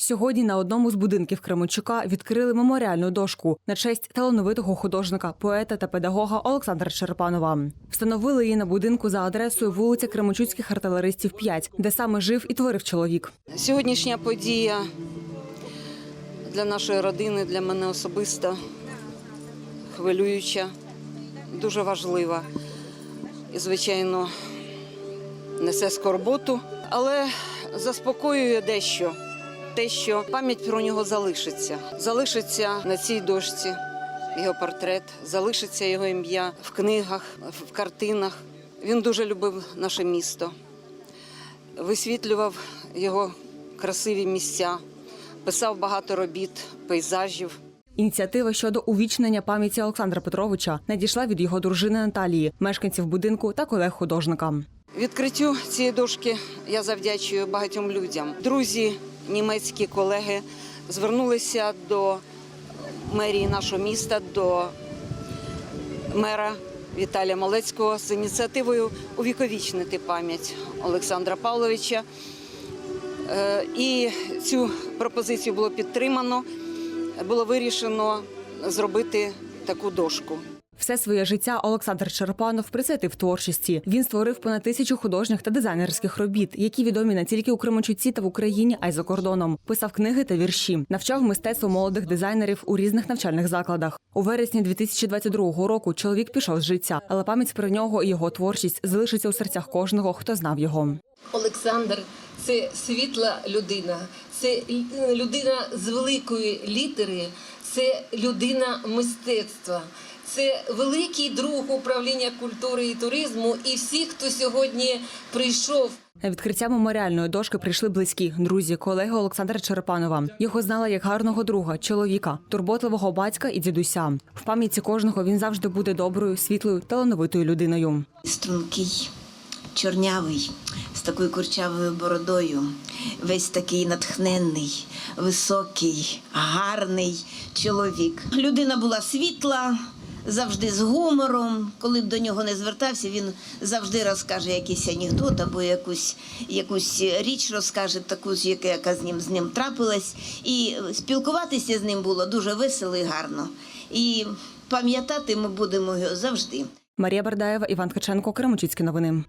Сьогодні на одному з будинків Кременчука відкрили меморіальну дошку на честь талановитого художника, поета та педагога Олександра Черепанова. Встановили її на будинку за адресою вулиця Кременчуцьких артилеристів 5, де саме жив і творив чоловік. Сьогоднішня подія для нашої родини, для мене особисто хвилююча, дуже важлива і, звичайно, несе скорботу, але заспокоює дещо. Те, що пам'ять про нього залишиться. Залишиться на цій дошці його портрет, залишиться його ім'я в книгах, в картинах. Він дуже любив наше місто висвітлював його красиві місця, писав багато робіт, пейзажів. Ініціатива щодо увічнення пам'яті Олександра Петровича надійшла від його дружини Наталії, мешканців будинку та колег художника. Відкриттю цієї дошки я завдячую багатьом людям. Друзі, німецькі колеги звернулися до мерії нашого міста, до мера Віталія Малецького з ініціативою увіковічнити пам'ять Олександра Павловича. Е, І цю пропозицію було підтримано. Було вирішено зробити таку дошку. Все своє життя Олександр Черепанов присвятив творчості. Він створив понад тисячу художніх та дизайнерських робіт, які відомі не тільки у Кременчуці та в Україні, а й за кордоном. Писав книги та вірші, навчав мистецтво молодих дизайнерів у різних навчальних закладах. У вересні 2022 року чоловік пішов з життя, але пам'ять про нього і його творчість залишиться у серцях кожного, хто знав його. Олександр це світла людина, це людина з великої літери, це людина мистецтва, це великий друг управління культури і туризму. І всі, хто сьогодні прийшов На відкриття меморіальної дошки прийшли близькі, друзі, колеги Олександра Черепанова. Його знала як гарного друга, чоловіка, турботливого батька і дідуся. В пам'яті кожного він завжди буде доброю, світлою, талановитою людиною. стрункий, чорнявий, з такою курчавою бородою, весь такий натхненний, високий, гарний чоловік. Людина була світла. Завжди з гумором, коли б до нього не звертався, він завжди розкаже якийсь анекдот або якусь, якусь річ розкаже, таку, яка, з ним з ним трапилась. І спілкуватися з ним було дуже весело і гарно. І пам'ятати ми будемо його завжди. Марія Бардаєва, Іван Ткаченко, Кремучицькі новини.